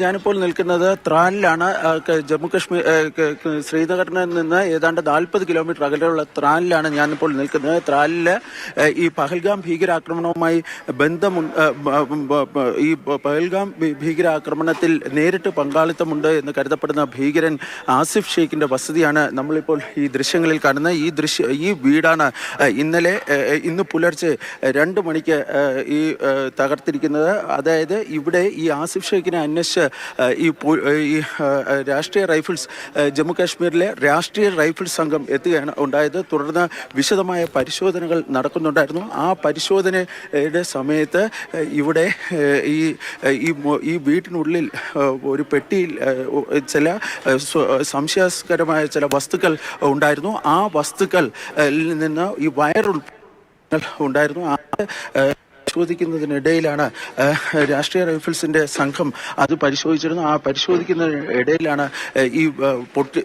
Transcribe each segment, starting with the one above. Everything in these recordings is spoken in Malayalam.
ഞാനിപ്പോൾ നിൽക്കുന്നത് ത്രാനിലാണ്. ജമ്മു കശ്മീർ ശ്രീനഗറിൽ നിന്ന് ഏതാണ്ട് നാൽപ്പത് കിലോമീറ്റർ അകലെയുള്ള ത്രാലിലാണ് ഞാനിപ്പോൾ നിൽക്കുന്നത്. ത്രാലിൽ ഈ പഹൽഗാം ഭീകരാക്രമണവുമായി ബന്ധമു ആ, ബ- ബ- ബ- ഈ പഹൽഗാം ഭീകരാക്രമണത്തിൽ നേരിട്ട് പങ്കാളിത്തമുണ്ട് എന്ന് കരുതപ്പെടുന്ന ഭീകരൻ ആസിഫ് ഷെയ്ഖിന്റെ വസതിയാണ് നമ്മളിപ്പോൾ ഈ ദൃശ്യങ്ങളിൽ കാണുന്നത്. ഈ ദൃശ്യ ഈ വീടാണ് ഇന്നലെ ഇന്ന് പുലർച്ചെ രണ്ട് മണിക്ക് ഈ തകർത്തിരിക്കുന്നത്. അതായത് ഇവിടെ ഈ ആസിഫ് ഷെയ്ഖിനെ അന്വേഷിച്ച് ഈ ഈ രാഷ്ട്രീയ റൈഫിൾസ് ജമ്മുകാശ്മീരിലെ ജമ്മു കാശ്മീരിലെ രാഷ്ട്രീയ റൈഫിൾസ് സംഘം എത്തുകയാണ് ഉണ്ടായത്. തുടർന്ന് വിശദമായ പരിശോധനകൾ നടക്കുന്നുണ്ടായിരുന്നു. ആ പരിശോധനയുടെ സമയത്ത് ഇവിടെ ഈ ഈ വീട്ടിനുള്ളിൽ ഒരു പെട്ടിയിൽ ചില സംശയാസ്കരമായ ചില വസ്തുക്കൾ ഉണ്ടായിരുന്നു. ആ വസ്തുക്കളിൽ നിന്ന് ഈ വയർ ഉണ്ടായിരുന്നു. ആ, പരിശോധിക്കുന്നതിനിടയിലാണ് രാഷ്ട്രീയ റൈഫിൾസിന്റെ സംഘം അത് പരിശോധിച്ചിരുന്നു. ആ പരിശോധിക്കുന്നതിനിടയിലാണ് ഈ പൊട്ടി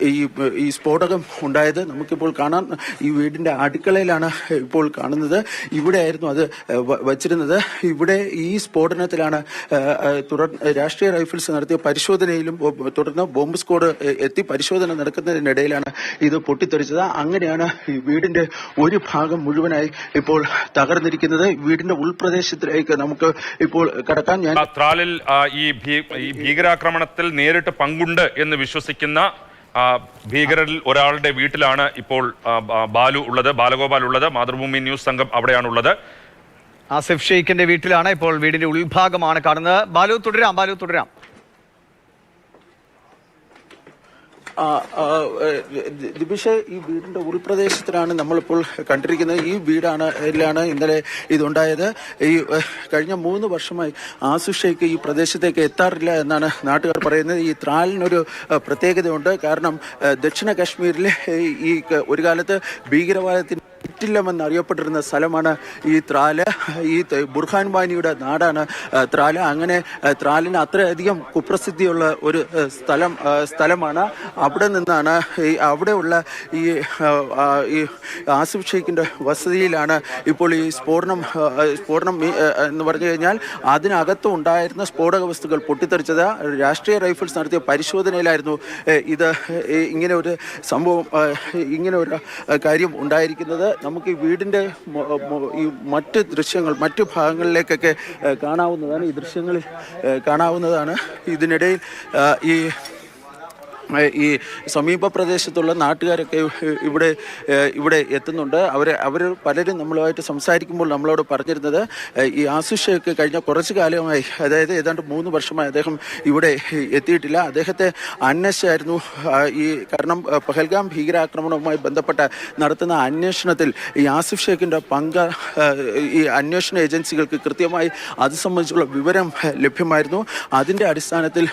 ഈ സ്ഫോടകം ഉണ്ടായത്. നമുക്കിപ്പോൾ കാണാൻ ഈ വീടിന്റെ അടുക്കളയിലാണ് ഇപ്പോൾ കാണുന്നത്. ഇവിടെയായിരുന്നു അത് വച്ചിരുന്നത്. ഇവിടെ ഈ സ്ഫോടനത്തിലാണ് തുടർ രാഷ്ട്രീയ റൈഫിൾസ് നടത്തിയ പരിശോധനയിലും തുടർന്ന് ബോംബ് സ്ക്വാഡ് എത്തി പരിശോധന നടക്കുന്നതിനിടയിലാണ് ഇത് പൊട്ടിത്തെറിച്ചത്. അങ്ങനെയാണ് ഈ വീടിന്റെ ഒരു ഭാഗം മുഴുവനായി ഇപ്പോൾ തകർന്നിരിക്കുന്നത്. വീടിന്റെ ഉൾപ്രദേശത്തിലേക്ക് നമുക്ക് ഇപ്പോൾ കടക്കാൻ ഞാൻ ത്രാലിൽ ഈ ഭീകരാക്രമണത്തിൽ നേരിട്ട് പങ്കുണ്ട് എന്ന് വിശ്വസിക്കുന്ന ഭീകരരിൽ ഒരാളുടെ വീട്ടിലാണ് ഇപ്പോൾ ബാലു ഉള്ളത് ബാലഗോപാൽ ഉള്ളത്. മാതൃഭൂമി ന്യൂസ് സംഘം അവിടെയാണുള്ളത്. ആസിഫ് ഷെയ്ഖിന്റെ വീട്ടിലാണ് ഇപ്പോൾ വീടിന്റെ ഉൾഭാഗമാണ് കാണുന്നത്. ബാലു തുടരാം ബാലു തുടരാം ആ, ആ, ഏ, ദി- ദിബിഷെ ഈ വീടിന്റെ ഉൾപ്രദേശത്തിലാണ് നമ്മളിപ്പോൾ കണ്ടിരിക്കുന്നത്. ഈ വീടാണ് ഇതിലാണ് ഇന്നലെ ഇതുണ്ടായത്. ഈ കഴിഞ്ഞ മൂന്ന് വർഷമായി ആസുഷയ്ക്ക് ഈ പ്രദേശത്തേക്ക് എത്താറില്ല എന്നാണ് നാട്ടുകാർ പറയുന്നത്. ഈ ത്രാലിനൊരു പ്രത്യേകതയുണ്ട്. കാരണം ദക്ഷിണ കാശ്മീരിലെ ഈ ഒരു കാലത്ത് ഭീകരവാദത്തിന് ില്ലെന്ന് അറിയപ്പെട്ടിരുന്ന സ്ഥലമാണ് ഈ ത്രാൽ. ഈ ബുർഹാൻ ബാനിയുടെ നാടാണ് ത്രാൽ. അങ്ങനെ ത്രാലിന് അത്രയധികം കുപ്രസിദ്ധിയുള്ള ഒരു സ്ഥലം സ്ഥലമാണ്. അവിടെ നിന്നാണ് ഈ അവിടെയുള്ള ഈ ഈ ആസിഫ് ഷെയ്ഖിന്റെ വസതിയിലാണ് ഇപ്പോൾ ഈ സ്ഫോടനം സ്ഫോടനം എന്ന് പറഞ്ഞു കഴിഞ്ഞാൽ അതിനകത്ത് ഉണ്ടായിരുന്ന സ്ഫോടക വസ്തുക്കൾ പൊട്ടിത്തെറിച്ചത്. രാഷ്ട്രീയ റൈഫിൾസ് നടത്തിയ പരിശോധനയിലായിരുന്നു ഇത് ഇങ്ങനെ ഒരു സംഭവം ഇങ്ങനെ ഒരു കാര്യം ഉണ്ടായിരിക്കുന്നത്. നമുക്ക് ഈ വീടിന്റെ ഈ മറ്റ് ദൃശ്യങ്ങൾ മറ്റു ഭാഗങ്ങളിലേക്കൊക്കെ കാണാവുന്നതാണ്. ഈ ദൃശ്യങ്ങളിൽ കാണാവുന്നതാണ്. ഇതിനിടയിൽ ഈ ഈ സമീപ പ്രദേശത്തുള്ള നാട്ടുകാരൊക്കെ ഇവിടെ ഇവിടെ എത്തുന്നുണ്ട്. അവർ അവർ പലരും നമ്മളുമായിട്ട് സംസാരിക്കുമ്പോൾ നമ്മളോട് പറഞ്ഞിരുന്നത് ഈ ആസുഷയൊക്കെ കഴിഞ്ഞ കുറച്ച് കാലമായി അതായത് ഏതാണ്ട് മൂന്ന് വർഷമായി അദ്ദേഹം ഇവിടെ എത്തിയിട്ടില്ല. അദ്ദേഹത്തെ അന്വേഷിച്ചായിരുന്നു ഈ കാരണം പഹൽഗാം ഭീകരാക്രമണവുമായി ബന്ധപ്പെട്ട നടത്തുന്ന അന്വേഷണത്തിൽ ഈ ആസിഫ് ഷേഖിന്റെ പങ്ക് ഈ അന്വേഷണ ഏജൻസികൾക്ക് കൃത്യമായി അത് സംബന്ധിച്ചുള്ള വിവരം ലഭ്യമായിരുന്നു. അതിന്റെ അടിസ്ഥാനത്തിൽ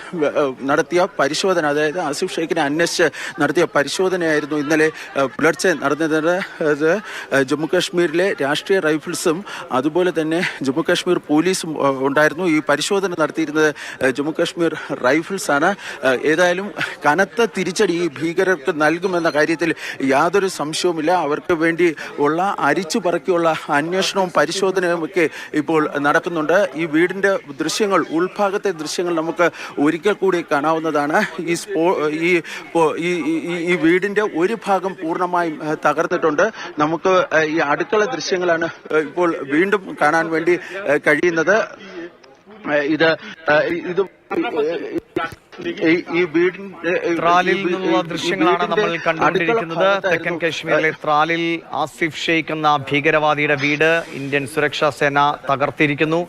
നടത്തിയ പരിശോധന അതായത് ആസിഫ് ഷെയ്ഖിനെ അന്വേഷിച്ച് നടത്തിയ പരിശോധനയായിരുന്നു ഇന്നലെ പുലർച്ചെ നടന്നത്. ജമ്മുകാശ്മീരിലെ ജമ്മു കാശ്മീരിലെ രാഷ്ട്രീയ റൈഫിൾസും അതുപോലെ തന്നെ ജമ്മു കാശ്മീർ പോലീസും ഉണ്ടായിരുന്നു. ഈ പരിശോധന നടത്തിയിരുന്നത് ജമ്മു കാശ്മീർ റൈഫിൾസ് ആണ് ആ, ഏതായാലും കനത്ത തിരിച്ചടി ഈ ഭീകരർക്ക് നൽകുമെന്ന കാര്യത്തിൽ യാതൊരു സംശയവുമില്ല. അവർക്ക് വേണ്ടി ഉള്ള അരിച്ചു പറക്കിയുള്ള അന്വേഷണവും പരിശോധനയും ഒക്കെ ഇപ്പോൾ നടക്കുന്നുണ്ട്. ഈ വീടിന്റെ ദൃശ്യങ്ങൾ ഉൾഭാഗത്തെ ദൃശ്യങ്ങൾ നമുക്ക് ഒരിക്കൽ കൂടി കാണാവുന്നതാണ്. ഈ സ്പോ ഈ ഈ വീടിന്റെ ഒരു ഭാഗം പൂർണമായും തകർത്തിട്ടുണ്ട്. തകർന്നിട്ടുണ്ട് നമുക്ക് ഈ അടുക്കള ദൃശ്യങ്ങളാണ് ഇപ്പോൾ വീണ്ടും കാണാൻ വേണ്ടി കഴിയുന്നത്. ഇത് ഇത് ഈ- വീടിന്റെ ത്രാലിൽ നിന്നുള്ള ദൃശ്യങ്ങളാണ് നമ്മൾ കണ്ടുകൊണ്ടിരിക്കുന്നത്. തെക്കൻ കശ്മീരിലെ ത്രാലിൽ ആസിഫ് ഷെയ്ഖ് എന്ന ഭീകരവാദിയുടെ വീട് ഇന്ത്യൻ സുരക്ഷാ സേന തകർത്തിരിക്കുന്നു.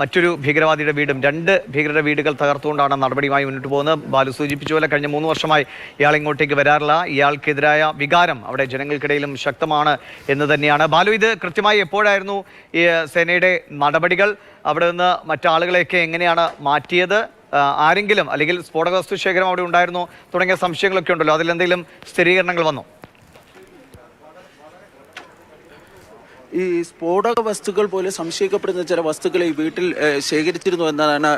മറ്റൊരു ഭീകരവാദിയുടെ വീടും രണ്ട് ഭീകരരുടെ വീടുകൾ തകർത്തുകൊണ്ടാണ് നടപടിയുമായി മുന്നോട്ട് പോകുന്നത്. ബാലു സൂചിപ്പിച്ച പോലെ കഴിഞ്ഞ മൂന്ന് വർഷമായി ഇയാൾ ഇങ്ങോട്ടേക്ക് വരാറില്ല. ഇയാൾക്കെതിരായ വികാരം അവിടെ ജനങ്ങൾക്കിടയിലും ശക്തമാണ് എന്ന് തന്നെയാണ്. ബാലു ഇത് കൃത്യമായി എപ്പോഴായിരുന്നു ഈ സേനയുടെ നടപടികൾ? അവിടെ നിന്ന് മറ്റാളുകളെയൊക്കെ എങ്ങനെയാണ് മാറ്റിയത്? ആരെങ്കിലും അല്ലെങ്കിൽ സ്ഫോടക വസ്തു ശേഖരം അവിടെ ഉണ്ടായിരുന്നോ തുടങ്ങിയ സംശയങ്ങളൊക്കെ ഉണ്ടല്ലോ. അതിലെന്തെങ്കിലും സ്ഥിരീകരണങ്ങൾ വന്നോ? ഈ സ്ഫോടക വസ്തുക്കൾ പോലെ സംശയിക്കപ്പെടുന്ന ചില വസ്തുക്കൾ ഈ വീട്ടിൽ ശേഖരിച്ചിരുന്നു എന്നതാണ്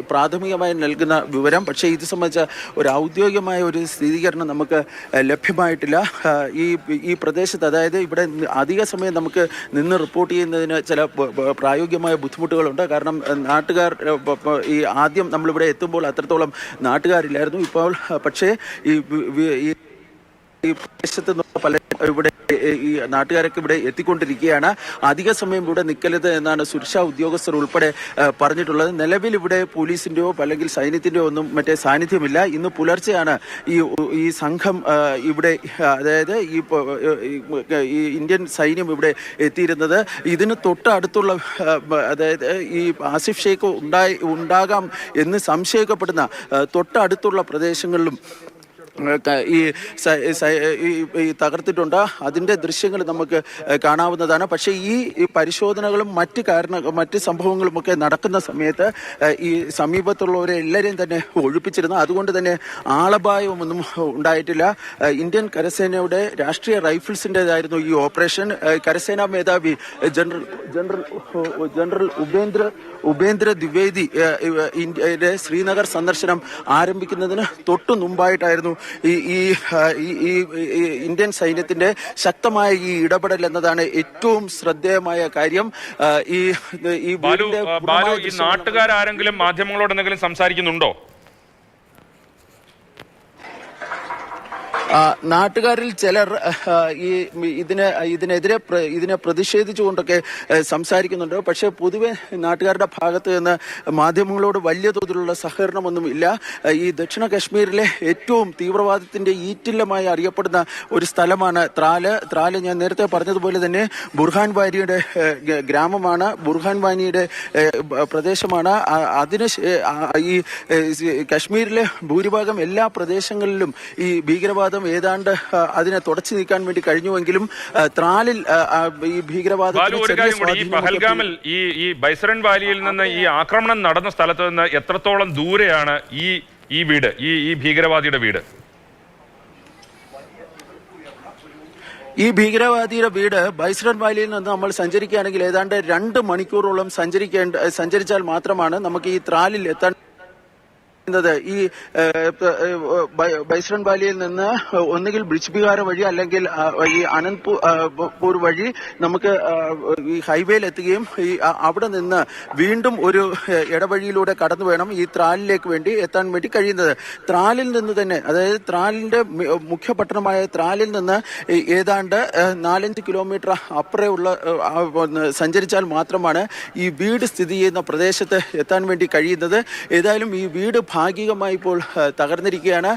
പ്രാഥമികമായി നൽകുന്ന വിവരം. പക്ഷേ ഇത് സംബന്ധിച്ച ഒരു ഔദ്യോഗികമായ ഒരു സ്ഥിരീകരണം നമുക്ക് ലഭ്യമായിട്ടില്ല. ഈ ഈ പ്രദേശത്ത് അതായത് ഇവിടെ അധിക സമയം നമുക്ക് നിന്ന് റിപ്പോർട്ട് ചെയ്യുന്നതിന് ചില പ്രായോഗികമായ ബുദ്ധിമുട്ടുകളുണ്ട്. കാരണം നാട്ടുകാർ ഈ ആദ്യം നമ്മളിവിടെ എത്തുമ്പോൾ അത്രത്തോളം നാട്ടുകാരില്ലായിരുന്നു. ഇപ്പോൾ പക്ഷേ ഈ ഈ പ്രദേശത്ത് നിന്ന് പല ഇവിടെ ഈ നാട്ടുകാരൊക്കെ ഇവിടെ എത്തിക്കൊണ്ടിരിക്കുകയാണ്. അധിക സമയം ഇവിടെ നിൽക്കരുത് എന്നാണ് സുരക്ഷാ ഉദ്യോഗസ്ഥർ ഉൾപ്പെടെ പറഞ്ഞിട്ടുള്ളത്. നിലവിൽ ഇവിടെ പോലീസിന്റെയോ അല്ലെങ്കിൽ സൈന്യത്തിന്റെയോ ഒന്നും മറ്റേ സാന്നിധ്യമില്ല. ഇന്ന് പുലർച്ചെയാണ് ഈ ഈ സംഘം ഇവിടെ അതായത് ഈ ഇന്ത്യൻ സൈന്യം ഇവിടെ എത്തിയിരുന്നത്. ഇതിന് തൊട്ടടുത്തുള്ള അതായത് ഈ ആസിഫ് ഷെയ്ഖ് ഉണ്ടായി ഉണ്ടാകാം എന്ന് സംശയിക്കപ്പെടുന്ന തൊട്ടടുത്തുള്ള പ്രദേശങ്ങളിലും ഈ ഈ തകർത്തിട്ടുണ്ട്. അതിന്റെ ദൃശ്യങ്ങൾ നമുക്ക് കാണാവുന്നതാണ്. പക്ഷേ ഈ പരിശോധനകളും മറ്റ് കാരണ മറ്റ് സംഭവങ്ങളും ഒക്കെ നടക്കുന്ന സമയത്ത് ഈ സമീപത്തുള്ളവരെ എല്ലാവരെയും തന്നെ ഒഴിപ്പിച്ചിരുന്നു. അതുകൊണ്ട് തന്നെ ആളപായമൊന്നും ഉണ്ടായിട്ടില്ല. ഇന്ത്യൻ കരസേനയുടെ രാഷ്ട്രീയ റൈഫിൾസിന്റെതായിരുന്നു ഈ ഓപ്പറേഷൻ. കരസേനാ മേധാവി general general general Upendra Upendra Dwivedi Srinagar സന്ദർശനം ആരംഭിക്കുന്നതിന് തൊട്ടു മുമ്പായിട്ടായിരുന്നു ഈ ഈ ഇന്ത്യൻ സൈന്യത്തിന്റെ ശക്തമായ ഈ ഇടപെടൽ എന്നതാണ് ഏറ്റവും ശ്രദ്ധേയമായ കാര്യം. ഈ ഈ നാട്ടുകാരെങ്കിലും മാധ്യമങ്ങളോട് എന്തെങ്കിലും സംസാരിക്കുന്നുണ്ടോ? നാട്ടുകാരിൽ ചിലർ ഈ ഇതിന് ഇതിനെതിരെ ഇതിനെ പ്രതിഷേധിച്ചുകൊണ്ടൊക്കെ സംസാരിക്കുന്നുണ്ട്. പക്ഷേ പൊതുവെ നാട്ടുകാരുടെ ഭാഗത്ത് നിന്ന് മാധ്യമങ്ങളോട് വലിയ തോതിലുള്ള സഹകരണമൊന്നും ഇല്ല. ഈ ദക്ഷിണ കാശ്മീരിലെ ഏറ്റവും തീവ്രവാദത്തിന്റെ ഈറ്റില്ലമായി അറിയപ്പെടുന്ന ഒരു സ്ഥലമാണ് ത്രാൽ. ത്രാൽ ഞാൻ നേരത്തെ പറഞ്ഞതുപോലെ തന്നെ ബുർഹാൻ വാനിയുടെ ഗ്രാമമാണ്. ബുർഹാൻ വാനിയുടെ പ്രദേശമാണ്. അതിന് ഈ കാശ്മീരിലെ ഭൂരിഭാഗം എല്ലാ പ്രദേശങ്ങളിലും ഈ ഭീകരവാദം ഏതാണ്ട് അതിനെ തുടച്ചു നീക്കാൻ വേണ്ടി കഴിഞ്ഞുവെങ്കിലും ത്രാലിൽ ഈ ഭീകരവാദം ഈ പഹൽഗാമിൽ ഈ ഈ ബൈസറൻ വാലിയിൽ നിന്ന് ഈ ആക്രമണം നടന്ന സ്ഥലത്ത് നിന്ന് എത്രത്തോളം ദൂരെയാണ് ഈ ഈ വീട് ഈ ഈ ഭീകരവാദിയുടെ വീട്? ഈ ഭീകരവാദിയുടെ വീട് ബൈസ്രൺ വാലിയിൽ നിന്ന് നമ്മൾ സഞ്ചരിക്കുകയാണെങ്കിൽ ഏതാണ്ട് രണ്ട് മണിക്കൂറോളം സഞ്ചരിക്കേണ്ട സഞ്ചരിച്ചാൽ മാത്രമാണ് നമുക്ക് ഈ ത്രാലിൽ എത്താൻ ത് ഈ ബൈസ്രൺ വാലിയിൽ നിന്ന് ഒന്നുകിൽ ബ്രിഡ്ജ് ബിഹാർ വഴി അല്ലെങ്കിൽ ഈ അനന്ത്പൂർ വഴി നമുക്ക് ഈ ഹൈവേയിൽ എത്തുകയും ഈ അവിടെ നിന്ന് വീണ്ടും ഒരു ഇടവഴിയിലൂടെ കടന്നു വേണം ഈ ത്രാലിലേക്ക് വേണ്ടി എത്താൻ വേണ്ടി കഴിയുന്നത്. ത്രാലിൽ നിന്ന് തന്നെ അതായത് ത്രാലിന്റെ മുഖ്യ പട്ടണമായ ത്രാലിൽ നിന്ന് ഏതാണ്ട് നാലഞ്ച് കിലോമീറ്റർ അപ്പുറേ ഉള്ള സഞ്ചരിച്ചാൽ മാത്രമാണ് ഈ വീട് സ്ഥിതി ചെയ്യുന്ന പ്രദേശത്ത് എത്താൻ വേണ്ടി കഴിയുന്നത്. ഏതായാലും ഈ വീട് ഭാഗികമായി ഇപ്പോൾ തകർന്നിരിക്കുകയാണ്.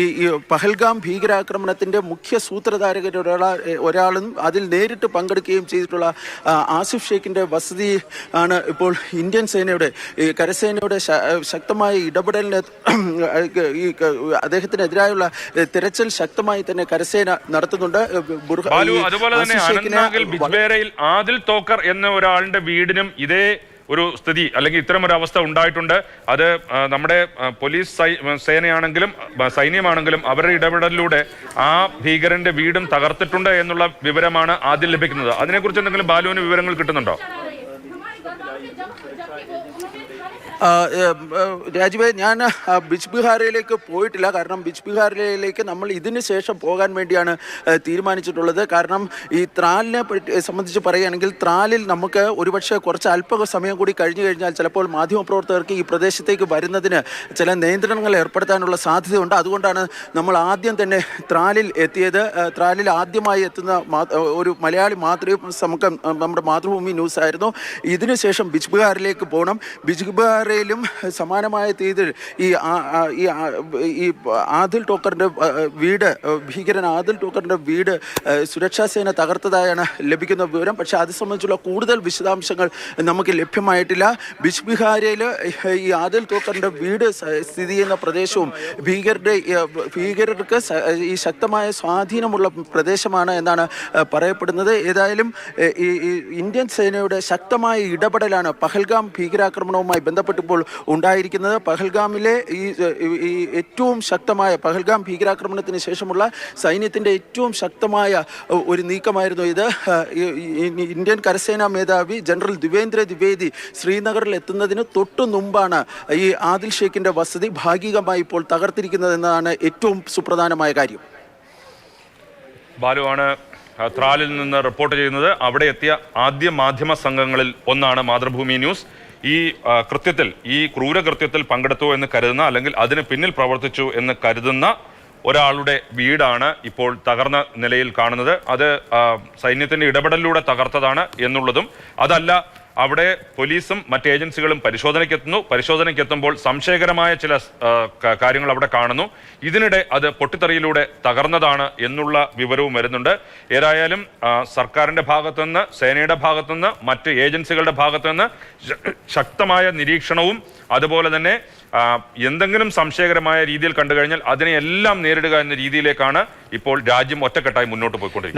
ഈ പഹൽഗാം ഭീകരാക്രമണത്തിന്റെ മുഖ്യ സൂത്രധാരകരിൽ ഒരാളാ ഒരാളും അതിൽ നേരിട്ട് പങ്കെടുക്കുകയും ചെയ്തിട്ടുള്ള ആസിഫ് ഷേഖിന്റെ വസതി ആണ് ഇപ്പോൾ ഇന്ത്യൻ സേനയുടെ ഈ കരസേനയുടെ ശക്തമായ ഇടപെടലിന് ഈ അദ്ദേഹത്തിനെതിരായുള്ള തിരച്ചിൽ ശക്തമായി തന്നെ കരസേന നടത്തുന്നുണ്ട്. അതുപോലെ തന്നെ ആദിൽ തോക്കർ എന്ന ഒരാളുടെ വീടിനും ഇതേ ഒരു സ്ഥിതി അല്ലെങ്കിൽ ഇത്തരം ഒരു അവസ്ഥ ഉണ്ടായിട്ടുണ്ട്. അത് നമ്മുടെ പോലീസ് സേനയാണെങ്കിലും സൈന്യമാണെങ്കിലും അവരുടെ ഇടപെടലിലൂടെ ആ ഭീകരന്റെ വീടും തകർത്തിട്ടുണ്ട് എന്നുള്ള വിവരമാണ് ആദ്യം ലഭിക്കുന്നത്. അതിനെക്കുറിച്ച് എന്തെങ്കിലും ബാലുവിന് വിവരങ്ങൾ കിട്ടുന്നുണ്ടോ? രാജീവേ ഞാൻ ബിജ് ബിഹാറിലേക്ക് പോയിട്ടില്ല. കാരണം ബിജ് ബിഹാറിലേക്ക് നമ്മൾ ഇതിന് ശേഷം പോകാൻ വേണ്ടിയാണ് തീരുമാനിച്ചിട്ടുള്ളത്. കാരണം ഈ ത്രാലിനെ സംബന്ധിച്ച് പറയുകയാണെങ്കിൽ ത്രാലിൽ നമുക്ക് ഒരുപക്ഷെ കുറച്ച് അല്പ സമയം കൂടി കഴിഞ്ഞു കഴിഞ്ഞാൽ ചിലപ്പോൾ മാധ്യമപ്രവർത്തകർക്ക് ഈ പ്രദേശത്തേക്ക് വരുന്നതിന് ചില നിയന്ത്രണങ്ങൾ ഏർപ്പെടുത്താനുള്ള സാധ്യതയുണ്ട്. അതുകൊണ്ടാണ് നമ്മൾ ആദ്യം തന്നെ ത്രാലിൽ എത്തിയത്. ത്രാലിൽ ആദ്യമായി എത്തുന്ന ഒരു മലയാളി മാതൃ നമുക്ക് നമ്മുടെ മാതൃഭൂമി ന്യൂസ് ആയിരുന്നു ഇതിനുശേഷം ബിജ് ബിഹാറിലേക്ക് പോകണം. ബിജ് ബിഹാറിലും സമാനമായ രീതിയിൽ ഈ ഈ ആദിൽ ടോക്കറിന്റെ വീട് ഭീകരൻ ആദിൽ ടോക്കറിന്റെ വീട് സുരക്ഷാ സേന തകർത്തതായാണ് ലഭിക്കുന്ന വിവരം. പക്ഷേ അത് സംബന്ധിച്ചുള്ള കൂടുതൽ വിശദാംശങ്ങൾ നമുക്ക് ലഭ്യമായിട്ടില്ല. ബിജ് ബിഹാരയിൽ ഈ ആദിൽ ടോക്കറിന്റെ വീട് സ്ഥിതി ചെയ്യുന്ന പ്രദേശവും ഭീകരരുടെ ഭീകരർക്ക് ഈ ശക്തമായ സ്വാധീനമുള്ള പ്രദേശമാണ് എന്നാണ് പറയപ്പെടുന്നത്. ഏതായാലും ഈ ഇന്ത്യൻ സേനയുടെ ശക്തമായ ഇടപെടലാണ് പഹൽഗാം ഭീകരാക്രമണവുമായി ബന്ധപ്പെട്ട് ബന്ധപ്പെട്ട് ഇപ്പോൾ ഉണ്ടായിരിക്കുന്നത്. പഹൽഗാമിലെ ഈ ഈ- ഏറ്റവും ശക്തമായ പഹൽഗാം ഭീകരാക്രമണത്തിന് ശേഷമുള്ള സൈന്യത്തിന്റെ ഏറ്റവും ശക്തമായ ഒരു നീക്കമായിരുന്നു ഇത്. ഇന്ത്യൻ കരസേനാ മേധാവി ജനറൽ ദിവേന്ദ്ര ദ്വിവേദി ശ്രീനഗറിൽ എത്തുന്നതിന് തൊട്ടു മുമ്പാണ് ഈ ആദിൽ ഷേഖിന്റെ വസതി ഭാഗികമായി ഇപ്പോൾ തകർത്തിരിക്കുന്നതെന്നതാണ് ഏറ്റവും സുപ്രധാനമായ കാര്യം. ബാലുവാണ് ത്രാലിൽ നിന്ന് റിപ്പോർട്ട് ചെയ്യുന്നത്. അവിടെ എത്തിയ ആദ്യ മാധ്യമ സംഘങ്ങളിൽ ഒന്നാണ് മാതൃഭൂമി ന്യൂസ്. ഈ കൃത്യത്തിൽ ഈ ക്രൂരകൃത്യത്തിൽ പങ്കെടുത്തു എന്ന് കരുതുന്ന അല്ലെങ്കിൽ അതിന് പിന്നിൽ പ്രവർത്തിച്ചു എന്ന് കരുതുന്ന ഒരാളുടെ വീടാണ് ഇപ്പോൾ തകർന്ന നിലയിൽ കാണുന്നത്. അത് സൈന്യത്തിന്റെ ഇടപെടലിലൂടെ തകർത്തതാണ് എന്നുള്ളതും. അതല്ല അവിടെ പോലീസും മറ്റ് ഏജൻസികളും പരിശോധനയ്ക്കെത്തുന്നു. പരിശോധനയ്ക്കെത്തുമ്പോൾ സംശയകരമായ ചില ആ, ക- കാര്യങ്ങൾ അവിടെ കാണുന്നു. ഇതിനിടെ അത് പൊട്ടിത്തെറിയിലൂടെ തകർന്നതാണ് എന്നുള്ള വിവരവും വരുന്നുണ്ട്. ഏതായാലും സർക്കാരിന്റെ ഭാഗത്തുനിന്ന് സേനയുടെ ഭാഗത്തുനിന്ന് മറ്റ് ഏജൻസികളുടെ ഭാഗത്തുനിന്ന് ശക്തമായ നിരീക്ഷണവും അതുപോലെ തന്നെ എന്തെങ്കിലും സംശയകരമായ രീതിയിൽ കണ്ടു കഴിഞ്ഞാൽ അതിനെയെല്ലാം നേരിടുക എന്ന രീതിയിലേക്കാണ് ഇപ്പോൾ രാജ്യം ഒറ്റക്കെട്ടായി മുന്നോട്ട് പോയിക്കൊണ്ടിരിക്കുന്നത്.